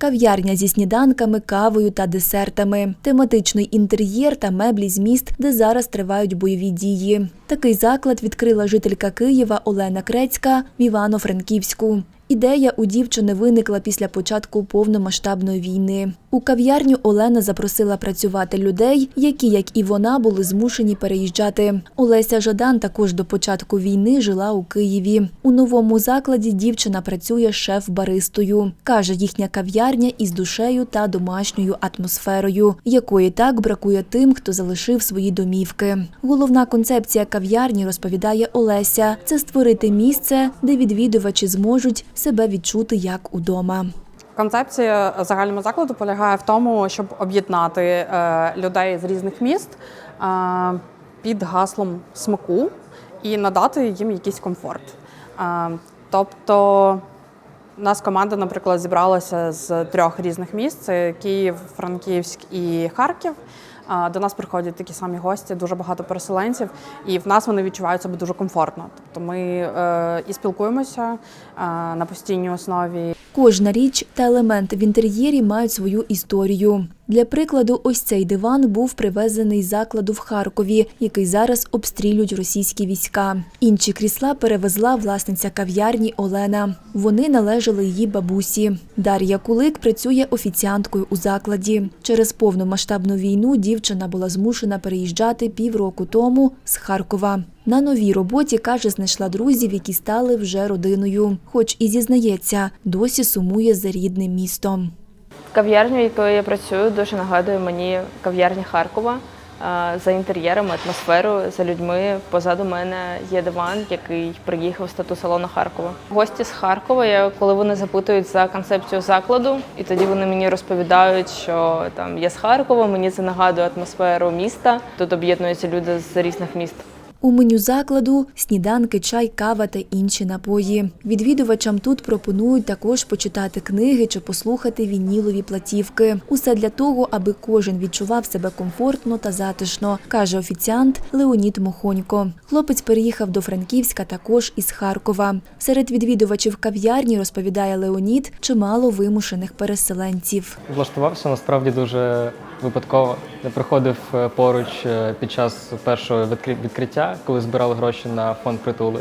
Кав'ярня зі сніданками, кавою та десертами, тематичний інтер'єр та меблі з міст, де зараз тривають бойові дії. Такий заклад відкрила жителька Києва Олена Крецька в Івано-Франківську. Ідея у дівчини виникла після початку повномасштабної війни. У кав'ярню Олена запросила працювати людей, які, як і вона, були змушені переїжджати. Олеся Жадан також до початку війни жила у Києві. У новому закладі дівчина працює шеф-баристою. Каже, їхня кав'ярня із душею та домашньою атмосферою, якої так бракує тим, хто залишив свої домівки. Головна концепція кав'ярні, розповідає Олеся, це створити місце, де відвідувачі зможуть себе відчути як удома. Концепція загального закладу полягає в тому, щоб об'єднати е, людей з різних міст е, під гаслом смаку і надати їм якийсь комфорт. Е, Тобто, у нас команда, наприклад, зібралася з трьох різних міст: це Київ, Франківськ і Харків. До нас приходять такі самі гості, дуже багато переселенців, і в нас вони відчувають себе дуже комфортно. Тобто ми е, і спілкуємося е, на постійній основі, Кожна річ та елемент в інтер'єрі мають свою історію. Для прикладу, ось цей диван був привезений з закладу в Харкові, який зараз обстрілюють російські війська. Інші крісла перевезла власниця кав'ярні Олена. Вони належали її бабусі. Дар'я Кулик працює офіціанткою у закладі. Через повномасштабну війну дівчина була змушена переїжджати півроку тому з Харкова. На новій роботі, каже, знайшла друзів, які стали вже родиною. Хоч і зізнається, досі сумує за рідним містом. Кав'ярня, якою я працюю, дуже нагадує мені кав'ярня Харкова. Е, За інтер'єром, атмосферою, за людьми. Позаду мене є диван, який приїхав з тату салону Харкова. Гості з Харкова, я, коли вони запитують за концепцію закладу, і тоді вони мені розповідають, що там я з Харкова, мені це нагадує атмосферу міста. Тут об'єднуються люди з різних міст. У меню закладу сніданки, чай, кава та інші напої. Відвідувачам тут пропонують також почитати книги чи послухати вінілові платівки. Усе для того, аби кожен відчував себе комфортно та затишно, каже офіціант Леонід Мохонько. Хлопець переїхав до Франківська також із Харкова. Серед відвідувачів кав'ярні розповідає Леонід чимало вимушених переселенців. Влаштувався насправді дуже випадково. Я приходив е, поруч е, під час першого відкриття, коли збирали гроші на фонд притули.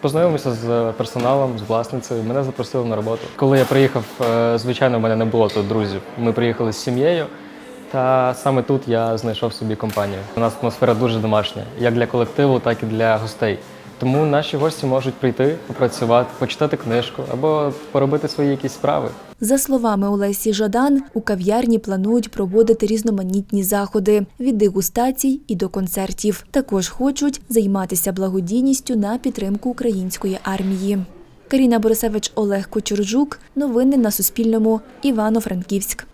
Познайомився з персоналом, з власницею. Мене запросили на роботу. Коли я приїхав, е, звичайно, в мене не було тут друзів. Ми приїхали з сім'єю. Та саме тут я знайшов собі компанію. У нас атмосфера дуже домашня, як для колективу, так і для гостей. Тому наші гості можуть прийти, попрацювати, почитати книжку або поробити свої якісь справи. За словами Олесі Жадан, у кав'ярні планують проводити різноманітні заходи від дегустацій і до концертів. Також хочуть займатися благодійністю на підтримку української армії. Каріна Борисевич, Олег Кочуржук. Новини на Суспільному. Івано-Франківськ.